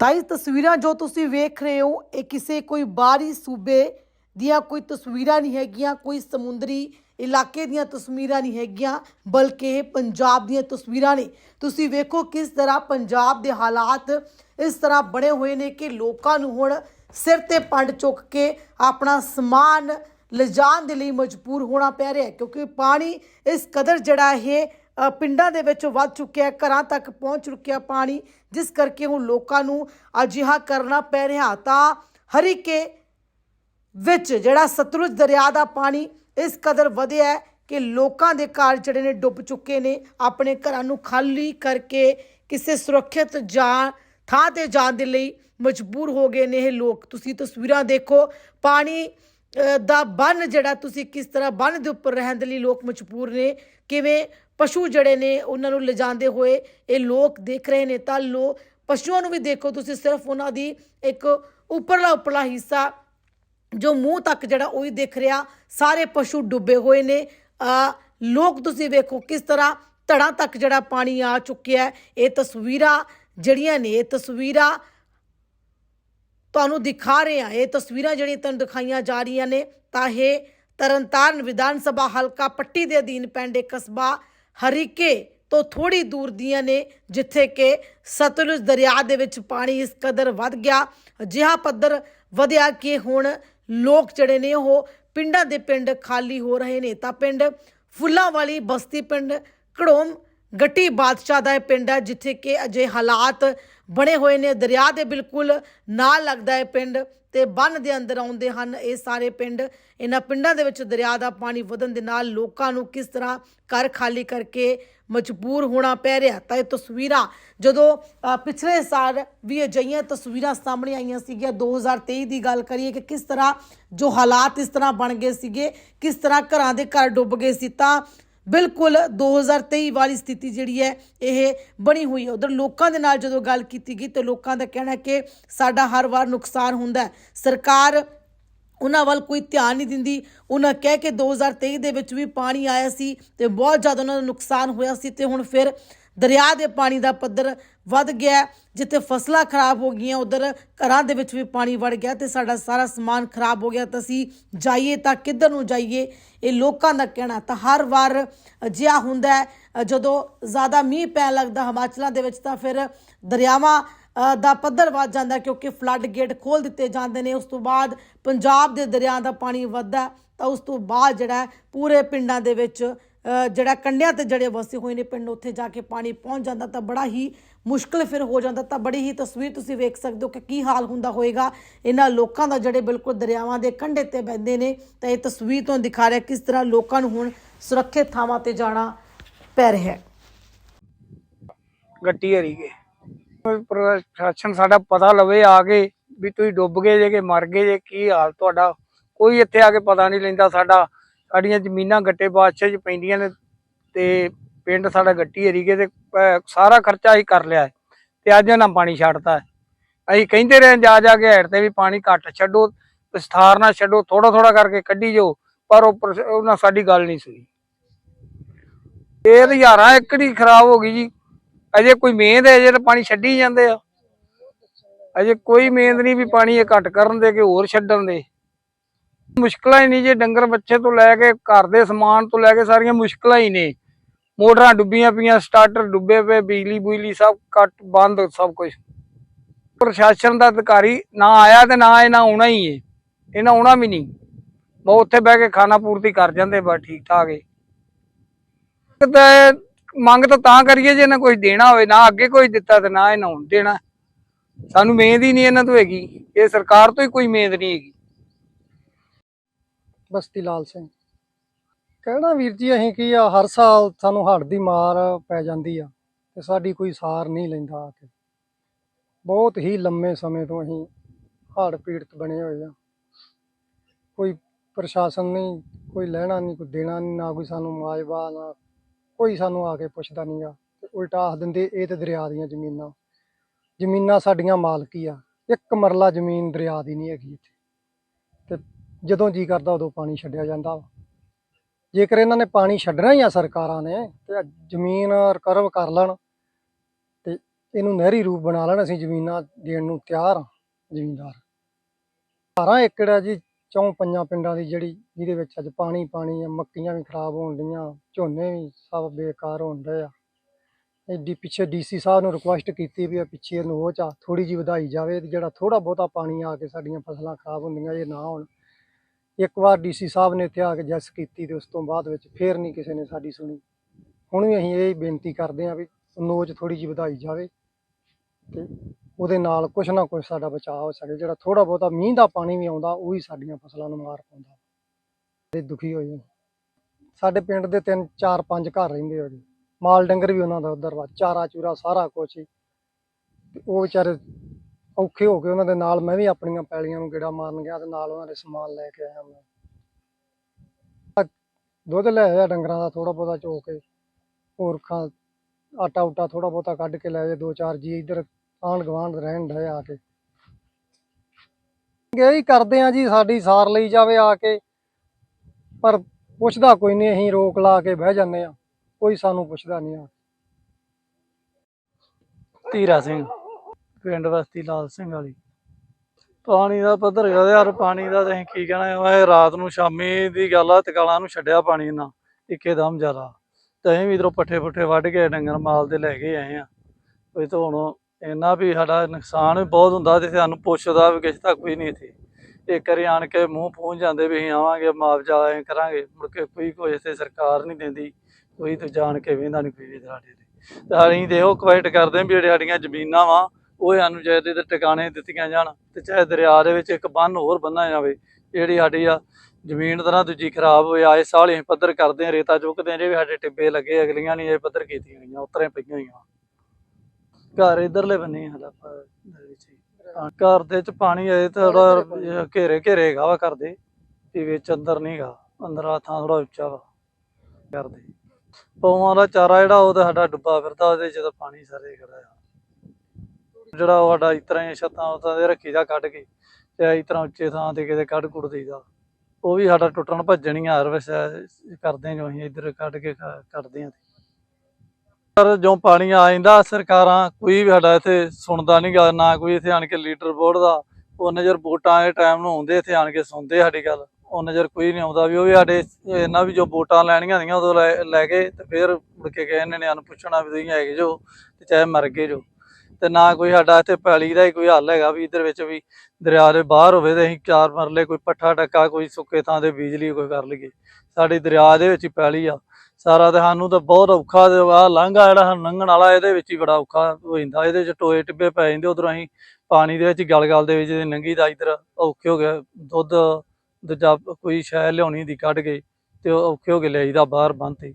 ਤਾਂ ਇਹ ਤਸਵੀਰਾਂ ਜੋ ਤੁਸੀਂ ਵੇਖ ਰਹੇ ਹੋ, ਇਹ ਕਿਸੇ ਕੋਈ ਬਾਹਰੀ ਸੂਬੇ ਦੀਆਂ ਕੋਈ ਤਸਵੀਰਾਂ ਨਹੀਂ ਹੈਗੀਆਂ, ਕੋਈ ਸਮੁੰਦਰੀ ਇਲਾਕੇ ਦੀਆਂ ਤਸਵੀਰਾਂ ਨਹੀਂ ਹੈਗੀਆਂ, ਬਲਕਿ ਇਹ ਪੰਜਾਬ ਦੀਆਂ ਤਸਵੀਰਾਂ ਨੇ। ਤੁਸੀਂ ਵੇਖੋ ਕਿਸ ਤਰ੍ਹਾਂ ਪੰਜਾਬ ਦੇ ਹਾਲਾਤ ਇਸ ਤਰ੍ਹਾਂ ਬਣੇ ਹੋਏ ਨੇ ਕਿ ਲੋਕਾਂ ਨੂੰ ਹੁਣ ਸਿਰ ਤੇ ਪੰਡ ਚੁੱਕ ਕੇ ਆਪਣਾ ਸਮਾਨ ਲਿਜਾਣ ਦੇ ਲਈ ਮਜਬੂਰ ਹੋਣਾ ਪੈ ਰਿਹਾ ਕਿਉਂਕਿ ਪਾਣੀ ਇਸ ਕਦਰ ਜਿਹੜਾ ਇਹ ਪਿੰਡਾਂ ਦੇ ਵਿੱਚ ਵੱਧ ਚੁੱਕਿਆ ਘਰਾਂ ਤੱਕ ਪਹੁੰਚ ਚੁੱਕਿਆ ਪਾਣੀ। ਜਿਸ ਕਰਕੇ ਹੁਣ ਲੋਕਾਂ ਨੂੰ ਅਜਿਹਾ ਕਰਨਾ ਪੈ ਰਿਹਾ ਤਾਂ ਹਰੀਕੇ ਵਿੱਚ ਜਿਹੜਾ ਸਤਲੁਜ ਦਰਿਆ ਦਾ ਪਾਣੀ ਇਸ ਕਦਰ ਵਧਿਆ ਕਿ ਲੋਕਾਂ ਦੇ ਘਰ ਜਿਹੜੇ ਨੇ ਡੁੱਬ ਚੁੱਕੇ ਨੇ, ਆਪਣੇ ਘਰਾਂ ਨੂੰ ਖਾਲੀ ਕਰਕੇ ਕਿਸੇ ਸੁਰੱਖਿਅਤ ਜਾਂ ਥਾਂ ਤੇ ਜਾਣ ਦੇ ਲਈ ਮਜਬੂਰ ਹੋ ਗਏ ਨੇ ਇਹ ਲੋਕ। ਤੁਸੀਂ ਤਸਵੀਰਾਂ ਦੇਖੋ, ਪਾਣੀ ਦਾ ਬੰਨ ਜਿਹੜਾ ਤੁਸੀਂ ਕਿਸ ਤਰ੍ਹਾਂ ਬੰਨ ਦੇ ਉੱਪਰ ਰਹਿਣ ਦੇ ਲਈ ਲੋਕ ਮਜਬੂਰ ਨੇ। ਕਿਵੇਂ ਪਸ਼ੂ ਜਿਹੜੇ ਨੇ, ਉਹਨਾਂ ਨੂੰ ਲਿਜਾਂਦੇ ਹੋਏ ਇਹ ਲੋਕ ਦੇਖ ਰਹੇ ਨੇ। ਤਾਂ ਲੋ, ਪਸ਼ੂਆਂ ਨੂੰ ਵੀ ਦੇਖੋ ਤੁਸੀਂ, ਸਿਰਫ ਉਹਨਾਂ ਦੀ ਇੱਕ ਉੱਪਰਲਾ ਉੱਪਰਲਾ ਹਿੱਸਾ, ਜੋ ਮੂੰਹ ਤੱਕ ਜਿਹੜਾ ਉਹੀ ਹੀ ਦਿਖ ਰਿਹਾ, ਸਾਰੇ ਪਸ਼ੂ ਡੁੱਬੇ ਹੋਏ ਨੇ। ਆ ਲੋਕ ਤੁਸੀਂ ਵੇਖੋ ਕਿਸ ਤਰ੍ਹਾਂ ਧੜਾਂ ਤੱਕ ਜਿਹੜਾ ਪਾਣੀ ਆ ਚੁੱਕਿਆ ਹੈ। ਇਹ ਤਸਵੀਰਾਂ ਜਿਹੜੀਆਂ ਨੇ, ਇਹ ਤਸਵੀਰਾਂ ਤੁਹਾਨੂੰ ਦਿਖਾ ਰਹੇ ਹਾਂ। ਇਹ ਤਸਵੀਰਾਂ ਜਿਹੜੀਆਂ ਤੁਹਾਨੂੰ ਦਿਖਾਈਆਂ ਜਾ ਰਹੀਆਂ ਨੇ, ਤਾਂ ਇਹ ਤਰਨਤਾਰਨ ਵਿਧਾਨ ਸਭਾ ਹਲਕਾ ਪੱਟੀ ਦੇ ਅਧੀਨ ਪੈਂਦੇ ਕਸਬਾ ਹਰੀਕੇ ਤੋਂ ਥੋੜੀ ਦੂਰ ਦੀਆਂ ਨੇ, ਜਿੱਥੇ ਕਿ ਸਤਲੁਜ ਦਰਿਆ ਦੇ ਵਿੱਚ ਪਾਣੀ ਇਸ ਕਦਰ ਵੱਧ ਗਿਆ। ਅਜਿਹਾ ਪੱਧਰ ਵਧਿਆ ਕਿ ਹੁਣ ਲੋਕ ਜਿਹੜੇ ਨੇ ਉਹ ਪਿੰਡਾਂ ਦੇ ਪਿੰਡ ਖਾਲੀ ਹੋ ਰਹੇ ਨੇ। ਤਾਂ ਪਿੰਡ ਫੁੱਲਾਂ ਵਾਲੀ ਬਸਤੀ ਪਿੰਡ ਘੜੋਮ ਗੱਟੀ ਬਾਦਸ਼ਾਹ ਦਾ ਇਹ ਪਿੰਡ ਹੈ, ਜਿੱਥੇ ਕਿ ਅਜੇ ਹਾਲਾਤ ਬਣੇ ਹੋਏ ਨੇ। ਦਰਿਆ ਦੇ ਬਿਲਕੁਲ ਨਾਲ ਲੱਗਦਾ ਹੈ ਪਿੰਡ ਤੇ ਬੰਨ ਦੇ ਅੰਦਰ ਆਉਂਦੇ ਹਨ ਇਹ ਸਾਰੇ ਪਿੰਡ। ਇਹਨਾਂ ਪਿੰਡਾਂ ਦੇ ਵਿੱਚ ਦਰਿਆ ਦਾ ਪਾਣੀ ਵਧਣ ਦੇ ਨਾਲ ਲੋਕਾਂ ਨੂੰ ਕਿਸ ਤਰ੍ਹਾਂ ਘਰ ਖਾਲੀ ਕਰਕੇ ਮਜਬੂਰ ਹੋਣਾ ਪੈ ਰਿਹਾ ਤਾਂ ਇਹ ਤਸਵੀਰਾਂ ਜਦੋਂ ਪਿਛਲੇ ਸਾਲ ਵੀ ਅਜਿਹੀਆਂ ਤਸਵੀਰਾਂ ਸਾਹਮਣੇ ਆਈਆਂ ਸੀਗੀਆਂ 2023 ਦੀ ਗੱਲ ਕਰੀਏ ਕਿ ਕਿਸ ਤਰ੍ਹਾਂ ਜੋ ਹਾਲਾਤ ਇਸ ਤਰ੍ਹਾਂ ਬਣ ਗਏ ਸੀਗੇ, ਕਿਸ ਤਰ੍ਹਾਂ ਘਰਾਂ ਦੇ ਘਰ ਡੁੱਬ ਗਏ ਸੀ, ਤਾਂ ਬਿਲਕੁਲ 2023 ਵਾਲੀ ਸਥਿਤੀ ਜਿਹੜੀ ਹੈ, ਇਹ ਬਣੀ ਹੋਈ ਹੈ। ਉਧਰ ਲੋਕਾਂ ਦੇ ਨਾਲ ਜਦੋਂ ਗੱਲ ਕੀਤੀ ਗਈ ਤਾਂ ਲੋਕਾਂ ਦਾ ਕਹਿਣਾ ਕਿ ਸਾਡਾ ਹਰ ਵਾਰ ਨੁਕਸਾਨ ਹੁੰਦਾ ਹੈ। ਸਰਕਾਰ ਉਹਨਾਂ ਵੱਲ ਕੋਈ ਧਿਆਨ ਨਹੀਂ ਦਿੰਦੀ। ਉਹਨਾਂ ਕਹਿ ਕੇ 2023 ਦੇ ਵਿੱਚ ਵੀ ਪਾਣੀ ਆਇਆ ਸੀ ਤੇ ਬਹੁਤ ਜ਼ਿਆਦਾ ਉਹਨਾਂ ਦਾ ਨੁਕਸਾਨ ਹੋਇਆ ਸੀ ਤੇ ਹੁਣ ਫਿਰ ਦਰਿਆ ਦੇ ਪਾਣੀ ਦਾ ਪੱਧਰ ਵੱਧ ਗਿਆ ਜਿੱਥੇ ਫਸਲਾਂ ਖਰਾਬ ਹੋ ਗਈਆਂ, ਉਧਰ ਘਰਾਂ ਦੇ ਵਿੱਚ ਵੀ ਪਾਣੀ ਵੜ ਗਿਆ ਤੇ ਸਾਡਾ ਸਾਰਾ ਸਮਾਨ ਖਰਾਬ ਹੋ ਗਿਆ। ਤਾਂ ਅਸੀਂ ਜਾਈਏ ਤਾਂ ਕਿੱਧਰ ਨੂੰ ਜਾਈਏ? ਇਹ ਲੋਕਾਂ ਦਾ ਕਹਿਣਾ ਤਾਂ ਹਰ ਵਾਰ ਅਜਿਹਾ ਹੁੰਦਾ ਜਦੋਂ ਜ਼ਿਆਦਾ ਮੀਂਹ ਪੈਣ ਲੱਗਦਾ ਹਿਮਾਚਲਾਂ ਦੇ ਵਿੱਚ ਤਾਂ ਫਿਰ ਦਰਿਆਵਾਂ ਦਾ ਪੱਧਰ ਵੱਧ ਜਾਂਦਾ ਕਿਉਂਕਿ ਫਲੱਡ ਗੇਟ ਖੋਲ ਦਿੱਤੇ ਜਾਂਦੇ ਨੇ। ਉਸ ਤੋਂ ਬਾਅਦ ਪੰਜਾਬ ਦੇ ਦਰਿਆ ਦਾ ਪਾਣੀ ਵੱਧਦਾ ਤਾਂ ਉਸ ਤੋਂ ਬਾਅਦ ਜਿਹੜਾ ਪੂਰੇ ਪਿੰਡਾਂ ਦੇ ਵਿੱਚ ਜਿਹੜਾ ਕੰਡਿਆਂ ਤੇ ਜਿਹੜੇ ਵਸੇ ਹੋਏ ਨੇ, ਪਿੰਡ ਉੱਥੇ ਜਾ ਕੇ ਪਾਣੀ ਪਹੁੰਚ ਜਾਂਦਾ। ਤਾਂ ਬੜਾ ਹੀ ਮੁਸ਼ਕਲ ਫਿਰ ਹੋ ਜਾਂਦਾ, ਤਾਂ ਬੜੀ ਹੀ ਤਸਵੀਰ ਤੁਸੀਂ ਵੇਖ ਸਕਦੇ ਹੋ ਕਿ ਕੀ ਹਾਲ ਹੁੰਦਾ ਹੋਏਗਾ। ਇਹਨਾਂ ਲੋਕਾਂ ਦਾ ਜਿਹੜੇ ਬਿਲਕੁਲ ਦਰਿਆਵਾਂ ਦੇ ਕੰਢੇ ਤੇ ਬੈੰਦੇ ਨੇ, ਤਾਂ ਇਹ ਤਸਵੀਰ ਤੋਂ ਦਿਖਾ ਰਿਹਾ ਕਿਸ ਤਰ੍ਹਾਂ ਲੋਕਾਂ ਨੂੰ ਹੁਣ ਸੁਰੱਖਿਅਤ ਥਾਵਾਂ ਤੇ ਜਾਣਾ ਪੈ ਰਿਹਾ ਹੈ। ਗੱਟੀ ਹਰੀ ਗਏ ਪ੍ਰਸ਼ਾਸਨ ਸਾਡਾ ਪਤਾ ਲਵੇ ਆ ਕੇ ਵੀ ਤੁਸੀਂ ਡੁੱਬ ਗਏ ਜੇ ਕਿ ਮਰ ਗਏ ਜੇ, ਕੀ ਹਾਲ ਤੁਹਾਡਾ? ਕੋਈ ਇੱਥੇ ਆ ਕੇ ਪਤਾ ਨਹੀਂ ਲੈਂਦਾ ਸਾਡਾ। ਸਾਡੀਆਂ ਜ਼ਮੀਨਾਂ ਗੱਟੇ ਬਾਦਸ਼ਾਹ 'ਚ ਪੈਂਦੀਆਂ ਨੇ ਤੇ ਪਿੰਡ ਸਾਡਾ ਗੱਟੀ ਹਰੀ ਗਏ ਤੇ ਸਾਰਾ ਖਰਚਾ ਅਸੀਂ ਕਰ ਲਿਆ ਤੇ ਅੱਜ ਇਹਨਾਂ ਪਾਣੀ ਛੱਡਤਾ ਅਸੀਂ ਕਹਿੰਦੇ ਰਹੇ ਜਾ ਜਾ ਕੇ ਹੈਡ ਤੇ ਵੀ ਪਾਣੀ ਘੱਟ ਛੱਡੋ ਵਿਸਥਾਰ ਨਾ ਛੱਡੋ ਥੋੜਾ ਥੋੜਾ ਕਰਕੇ ਕੱਢੀ ਜਾਓ, ਪਰ ਉਹ ਪ੍ਰਸ਼- ਉਹਨਾਂ ਸਾਡੀ ਗੱਲ ਨਹੀਂ ਸੁਣੀ। ਇਹ ਤਾਂ ਹਜ਼ਾਰਾਂ ਏਕੜੀ ਖਰਾਬ ਹੋ ਗਈ ਜੀ। ਅਜੇ ਕੋਈ ਮਿਹਨਤ ਹੈ ਜੇ ਤਾਂ ਪਾਣੀ ਛੱਡੀ ਜਾਂਦੇ ਆ। ਅਜੇ ਕੋਈ ਮਿਹਨਤ ਨਹੀਂ ਵੀ ਪਾਣੀ ਇਹ ਘੱਟ ਕਰਨ ਦੇ ਕਿ ਹੋਰ ਛੱਡਣ ਦੇ। ਮੁਸ਼ਕਲਾਂ ਹੀ ਨਹੀਂ ਜੇ ਡੰਗਰ ਬੱਚੇ ਤੋਂ ਲੈ ਕੇ, ਘਰ ਦੇ ਸਮਾਨ ਤੋਂ ਲੈ ਕੇ ਸਾਰੀਆਂ ਮੁਸ਼ਕਲਾਂ ਹੀ ਨੇ। ਮੋਟਰਾਂ ਡੁੱਬੀਆਂ ਪਈਆਂ ਸਟਾਰਟਰ ਡੁੱਬੇ ਪਏ, ਬਿਜਲੀ ਬੁਜਲੀ ਸਭ ਕੱਟ ਬੰਦ ਸਭ ਕੁਝ ਪ੍ਰਸ਼ਾਸਨ ਦਾ ਅਧਿਕਾਰੀ ਨਾ ਆਇਆ ਤੇ ਨਾ ਇਹਨਾਂ ਆਉਣਾ ਹੀ ਏ। ਇਹਨਾਂ ਆਉਣਾ ਵੀ ਨਹੀਂ। ਬਹੁਤ ਉੱਥੇ ਬਹਿ ਕੇ ਖਾਣਾ ਪੂਰਤੀ ਕਰ ਜਾਂਦੇ, ਬਸ ਠੀਕ ਠਾਕ ਏ। ਤੇ ਮੰਗ ਤਾਂ ਤਾਂ ਕਰੀਏ ਜੇ ਇਹਨਾਂ ਕੁਝ ਦੇਣਾ ਹੋਵੇ, ਨਾ ਅੱਗੇ ਕੋਈ ਦਿੱਤਾ ਤੇ ਨਾ ਇਹਨਾਂ ਹੁਣ ਦੇਣਾ। ਸਾਨੂੰ ਮਿਹਨਤ ਹੀ ਨਹੀਂ ਇਹਨਾਂ ਤੋਂ ਹੈਗੀ। ਇਹ ਸਰਕਾਰ ਤੋਂ ਹੀ ਕੋਈ ਮਿਹਨਤ ਨਹੀਂ ਹੈਗੀ। ਬਸਤੀ ਲਾਲ ਸਿੰਘ। ਕਹਿਣਾ ਵੀਰ ਜੀ ਅਸੀਂ ਕੀ ਆ, ਹਰ ਸਾਲ ਸਾਨੂੰ ਹੜ੍ਹ ਦੀ ਮਾਰ ਪੈ ਜਾਂਦੀ ਆ ਤੇ ਸਾਡੀ ਕੋਈ ਸਾਰ ਨਹੀਂ ਲੈਂਦਾ ਆ ਕੇ। ਬਹੁਤ ਹੀ ਲੰਮੇ ਸਮੇਂ ਤੋਂ ਅਸੀਂ ਹੜ੍ਹ ਪੀੜਤ ਬਣੇ ਹੋਏ ਆ। ਕੋਈ ਪ੍ਰਸ਼ਾਸਨ ਨਹੀਂ, ਕੋਈ ਲੈਣਾ ਨਹੀਂ, ਕੋਈ ਦੇਣਾ ਨਹੀਂ, ਨਾ ਕੋਈ ਸਾਨੂੰ ਮੁਆਵਜ਼ਾ ਨਾ ਕੋਈ ਸਾਨੂੰ ਆ ਕੇ ਪੁੱਛਦਾ ਨਹੀਂਗਾ ਤੇ ਉਲਟਾ ਆਖ ਦਿੰਦੇ, ਇਹ ਤੇ ਦਰਿਆ ਦੀਆਂ ਜ਼ਮੀਨਾਂ। ਜ਼ਮੀਨਾਂ ਸਾਡੀਆਂ ਮਾਲਕੀ ਆ। ਇੱਕ ਮਰਲਾ ਜ਼ਮੀਨ ਦਰਿਆ ਦੀ ਨਹੀਂ ਹੈਗੀ ਇੱਥੇ। ਤੇ ਜਦੋਂ ਜੀ ਕਰਦਾ ਉਦੋਂ ਪਾਣੀ ਛੱਡਿਆ ਜਾਂਦਾ ਵਾ। ਜੇਕਰ ਇਹਨਾਂ ਨੇ ਪਾਣੀ ਛੱਡਣਾ ਹੀ ਆ ਸਰਕਾਰਾਂ ਨੇ ਤੇ ਜ਼ਮੀਨ ਰਿਕਰਵ ਕਰ ਲੈਣ ਤੇ ਇਹਨੂੰ ਨਹਿਰੀ ਰੂਪ ਬਣਾ ਲੈਣ, ਅਸੀਂ ਜ਼ਮੀਨਾਂ ਦੇਣ ਨੂੰ ਤਿਆਰ ਹਾਂ ਜ਼ਮੀਨਦਾਰ। 12 ਏਕੜ ਹੈ ਜੀ, ਚੌਂ ਪੰਜਾਂ ਪਿੰਡਾਂ ਦੀ ਜਿਹੜੀ, ਜਿਹਦੇ ਵਿੱਚ ਅੱਜ ਪਾਣੀ ਪਾਣੀ ਆ, ਮੱਕੀਆਂ ਵੀ ਖਰਾਬ ਹੋਣ ਡੀਆਂ, ਝੋਨੇ ਵੀ ਸਭ ਬੇਕਾਰ ਹੋਣ ਰਹੇ ਆ। ਐਡੀ ਪਿੱਛੇ ਡੀਸੀ ਸਾਹਿਬ ਨੂੰ ਰਿਕੁਐਸਟ ਕੀਤੀ ਵੀ ਆ ਪਿੱਛੇ ਨੋਚ ਆ ਥੋੜੀ ਜਿਹੀ ਵਧਾਈ ਜਾਵੇ ਜਿਹੜਾ ਥੋੜਾ ਬਹੁਤਾ ਪਾਣੀ ਆ ਕੇ ਸਾਡੀਆਂ ਫਸਲਾਂ ਖਰਾਬ ਹੁੰਦੀਆਂ, ਇਹ ਨਾ ਹੋਣ। ਇੱਕ ਵਾਰ ਡੀਸੀ ਸਾਹਿਬ ਨੇ ਇੱਥੇ ਆ ਕੇ ਜੈਸ ਕੀਤੀ ਤੇ ਉਸ ਤੋਂ ਬਾਅਦ ਵਿੱਚ ਫੇਰ ਨਹੀਂ ਕਿਸੇ ਨੇ ਸਾਡੀ ਸੁਣੀ। ਹੁਣ ਵੀ ਅਸੀਂ ਇਹ ਬੇਨਤੀ ਕਰਦੇ ਹਾਂ ਵੀ ਨੋਚ ਥੋੜੀ ਜਿਹੀ ਵਧਾਈ ਜਾਵੇ ਤੇ ਉਹਦੇ ਨਾਲ ਕੁਛ ਨਾ ਕੁਛ ਸਾਡਾ ਬਚਾਅ ਹੋ ਸਕੇ। ਜਿਹੜਾ ਥੋੜਾ ਬਹੁਤਾ ਮੀਂਹ ਦਾ ਪਾਣੀ ਵੀ ਆਉਂਦਾ, ਉਹ ਵੀ ਸਾਡੀਆਂ ਫਸਲਾਂ ਨੂੰ ਮਾਰ ਪਾਉਂਦਾ। ਤੇ ਦੁਖੀ ਹੋਏ ਸਾਡੇ ਪਿੰਡ ਦੇ ਤਿੰਨ, ਚਾਰ, ਪੰਜ ਘਰ ਰਹਿੰਦੇ ਹੋ ਜੀ ਮਾਲ ਡੰਗਰ ਵੀ ਉਹਨਾਂ ਦਾ ਉਧਰ ਵਾ, ਚਾਰਾ ਚੂਰਾ ਸਾਰਾ ਕੁਛ ਹੀ। ਤੇ ਉਹ ਵਿਚਾਰੇ ਔਖੇ ਹੋ ਕੇ ਉਹਨਾਂ ਦੇ ਨਾਲ ਮੈਂ ਵੀ ਆਪਣੀਆਂ ਪੈਲੀਆਂ ਨੂੰ ਗੇੜਾ ਮਾਰਨ ਗਿਆ ਤੇ ਨਾਲ ਉਹਨਾਂ ਦੇ ਸਮਾਨ ਲੈ ਕੇ ਆਇਆ ਮੈਂ। ਦੁੱਧ ਲੈ ਆਇਆ ਡੰਗਰਾਂ ਦਾ ਥੋੜਾ ਬਹੁਤਾ ਚੋ ਕੇ, ਹੋਰ ਖਾ, ਆਟਾ ਉਟਾ ਥੋੜਾ ਬਹੁਤਾ ਕੱਢ ਕੇ ਲੈ ਜਾਏ ਦੋ ਚਾਰ ਜੀ ਇੱਧਰ ਆਂਢ ਗੁਆਂਢ ਰਹਿਣ ਡਏ ਆ ਕੇ। ਇਹੀ ਕਰਦੇ ਆ ਜੀ, ਸਾਡੀ ਸਾਰ ਲਈ ਜਾਵੇ ਆ ਕੇ, ਪਰ ਪੁੱਛਦਾ ਕੋਈ ਨਹੀਂ, ਅਸੀਂ ਰੋਕ ਲਾ ਕੇ ਬਹਿ ਜਾਂਦੇ ਆ, ਕੋਈ ਸਾਨੂੰ ਪੁੱਛਦਾ ਨਹੀਂ ਆ। ਧੀਰਾ ਸਿੰਘ। ਪਿੰਡ ਬਸਤੀ ਲਾਲ ਸਿੰਘ ਵਾਲੀ। ਪਾਣੀ ਦਾ ਪੱਧਰ ਹੈਗਾ ਯਾਰ ਪਾਣੀ ਦਾ ਤੁਸੀਂ ਕੀ ਕਹਿਣਾ, ਇਹ ਰਾਤ ਨੂੰ ਸ਼ਾਮੀ ਦੀ ਗੱਲ ਆ ਤਕਾਲਾਂ ਨੂੰ ਛੱਡਿਆ ਪਾਣੀ ਨਾ ਇੱਕੇਦਮ ਜ਼ਿਆਦਾ। ਤੇ ਅਸੀਂ ਵੀ ਇਧਰੋਂ ਪੱਠੇ ਪੁੱਠੇ ਵੱਢ ਕੇ ਡੰਗਰ ਮਾਲ ਦੇ ਲੈ ਕੇ ਆਏ ਆ। ਕੋਈ ਤਾਂ ਹੁਣ ਇੰਨਾ ਵੀ ਸਾਡਾ ਨੁਕਸਾਨ ਵੀ ਬਹੁਤ ਹੁੰਦਾ ਤੇ ਸਾਨੂੰ ਪੁੱਛਦਾ ਵੀ ਕਿਸੇ ਤੱਕ ਕੋਈ ਨਹੀਂ ਇੱਥੇ। ਇੱਕ ਵਾਰੀ ਆਣ ਕੇ ਮੂੰਹ ਪਹੁੰਚ ਜਾਂਦੇ ਵੀ ਅਸੀਂ ਆਵਾਂਗੇ, ਮੁਆਵਜ਼ਾ ਐਂ ਕਰਾਂਗੇ, ਮੁੜ ਕੇ ਕੋਈ ਕੋਈ ਇੱਥੇ ਸਰਕਾਰ ਨਹੀਂ ਦਿੰਦੀ, ਕੋਈ ਤੇ ਜਾਣ ਕੇ ਵੇਂਦਾ ਨਹੀਂ ਕੋਈ ਵੀ ਸਾਡੇ ਤੇ। ਤੇ ਅਸੀਂ ਤੇ ਉਹ ਕੁਆਇਟ ਕਰਦੇ ਵੀ ਜਿਹੜੇ ਸਾਡੀਆਂ ਜ਼ਮੀਨਾਂ ਵਾ ਉਹ ਸਾਨੂੰ ਚਾਹੇ ਤੇ ਟਿਕਾਣੇ ਦਿੱਤੀਆਂ ਜਾਣ ਤੇ ਚਾਹੇ ਦਰਿਆ ਦੇ ਵਿੱਚ ਇੱਕ ਬੰਨ ਹੋਰ ਬੰਨ੍ਹਿਆ ਜਾਵੇ, ਜਿਹੜੀ ਸਾਡੀ ਆ ਜ਼ਮੀਨ ਤਰ੍ਹਾਂ ਦੂਜੀ ਖਰਾਬ ਹੋਏ ਆਏ ਸਾਲ ਅਸੀਂ ਪੱਧਰ ਕਰਦੇ ਹਾਂ, ਰੇਤਾ ਚੁੱਕਦੇ ਹਾਂ ਜੇ ਵੀ ਸਾਡੇ ਟਿੱਬੇ ਲੱਗੇ, ਅਗਲੀਆਂ ਨਹੀਂ ਇਹ ਪੱਧਰ ਕੀਤੀਆਂ ਗਈਆਂ ਉਤਰੇ ਪਈਆਂ ਹੋਈਆਂ। ਘਰ ਇਧਰਲੇ ਬੰਨੇ ਆ ਦੇ ਵਿੱਚ ਘਰ ਦੇ ਚ ਪਾਣੀ ਆਏ ਤਾਂ ਥੋੜਾ ਘੇਰੇ ਘੇਰੇ ਵਾ ਘਰ ਦੇ ਤੇ ਵਿੱਚ ਅੰਦਰ ਨਹੀਂ ਗਾ, ਅੰਦਰ ਆ ਥਾਂ ਥੋੜਾ ਉੱਚਾ ਵਾ, ਕਰਦੇ। ਪਊਆਂ ਦਾ ਚਾਰਾ ਜਿਹੜਾ ਉਹ ਤਾਂ ਸਾਡਾ ਡੁੱਬਾ ਫਿਰਦਾ, ਉਹਦੇ ਚ ਤਾਂ ਪਾਣੀ ਸਾਰੇ ਖੜਾ ਆ। ਜਿਹੜਾ ਉਹ ਸਾਡਾ ਇਸ ਤਰ੍ਹਾਂ ਹੀ ਛੱਤਾਂ ਉਤਾਂ ਦੇ ਰੱਖੀ ਦਾ ਕੱਢ ਕੇ ਤੇ ਇਸ ਤਰ੍ਹਾਂ ਉੱਚੇ ਥਾਂ ਤੇ ਕਿਤੇ ਕੱਢ ਕੁੱਟ ਦਈਦਾ। ਉਹ ਵੀ ਸਾਡਾ ਟੁੱਟਣ ਭੱਜਣ ਹੀ ਹਰ ਕਰਦੇ ਜੋ ਅਸੀਂ ਇੱਧਰ ਕੱਢ ਕੇ ਕ- ਹਾਂ ਪਰ ਜੋ ਪਾਣੀ ਆ ਜਾਂਦਾ ਸਰਕਾਰਾਂ, ਕੋਈ ਵੀ ਸਾਡਾ ਇੱਥੇ ਸੁਣਦਾ ਨਹੀਂ ਗਾ, ਨਾ ਕੋਈ ਇੱਥੇ ਆਣ ਕੇ ਲੀਡਰ ਬੋਰਡ ਦਾ ਉਹ ਨਜ਼ਰ ਵੋਟਾਂ ਦੇ ਟਾਈਮ ਨੂੰ ਆਉਂਦੇ, ਇੱਥੇ ਆਣ ਕੇ ਸੁਣਦੇ ਸਾਡੀ ਗੱਲ। ਉਹ ਨਜ਼ਰ ਕੋਈ ਨਹੀਂ ਆਉਂਦਾ ਵੀ ਉਹ ਵੀ ਸਾਡੇ ਇਹਨਾਂ ਵੀ ਜੋ ਵੋਟਾਂ ਲੈਣੀਆਂ ਹੁੰਦੀਆਂ ਉਦੋਂ ਲੈ ਲੈ ਕੇ ਤੇ ਫਿਰ ਮੁੜ ਕੇ ਗਏ ਇਹਨਾਂ ਨੇ ਸਾਨੂੰ ਪੁੱਛਣਾ ਵੀ ਤੁਸੀਂ ਹੈਗੇ ਜੋ, ਤੇ ਚਾਹੇ ਮਰ ਗਏ ਜੋ। ਤੇ ਨਾ ਕੋਈ ਸਾਡਾ ਇੱਥੇ ਪੈਲੀ ਦਾ ਹੀ ਕੋਈ ਹੱਲ ਹੈਗਾ ਵੀ ਇਧਰ ਵਿੱਚ ਵੀ ਦਰਿਆ ਦੇ ਬਾਹਰ ਹੋਵੇ ਤੇ ਅਸੀਂ ਚਾਰ ਮਰਲੇ ਕੋਈ ਪੱਠਾ ਟੱਕਾ, ਕੋਈ ਸੁੱਕੇ ਥਾਂ ਤੇ ਬਿਜਲੀ ਕੋਈ ਕਰ ਲਈਏ। ਸਾਡੀ ਦਰਿਆ ਦੇ ਵਿੱਚ ਹੀ ਪੈਲੀ ਆ। ਸਾਰਾ ਤੇ ਸਾਨੂੰ ਤਾਂ ਬਹੁਤ ਔਖਾ ਆ ਲਾਂਘਾ ਜਿਹੜਾ ਸਾਨੂੰ ਲੰਘਣ ਵਾਲਾ, ਇਹਦੇ ਵਿੱਚ ਹੀ ਬੜਾ ਔਖਾ ਹੋ ਜਾਂਦਾ। ਇਹਦੇ ਚ ਟੋਏ ਟਿੱਬੇ ਪੈ ਜਾਂਦੇ, ਉਧਰੋਂ ਅਸੀਂ ਪਾਣੀ ਦੇ ਵਿੱਚ ਗਲ ਗਲ ਦੇ ਵਿੱਚ ਨੰਗੀ ਦਾ ਇਧਰ ਔਖੇ ਹੋ ਗਏ। ਦੁੱਧ ਦੂਜਾ ਕੋਈ ਸ਼ੈ ਲਿਆਉਣੀ ਦੀ ਕੱਢ ਕੇ ਤੇ ਉਹ ਔਖੇ ਹੋ ਕੇ ਲਿਆਈਦਾ ਬਾਹਰ ਬੰਨ੍ਹ ਤੇ।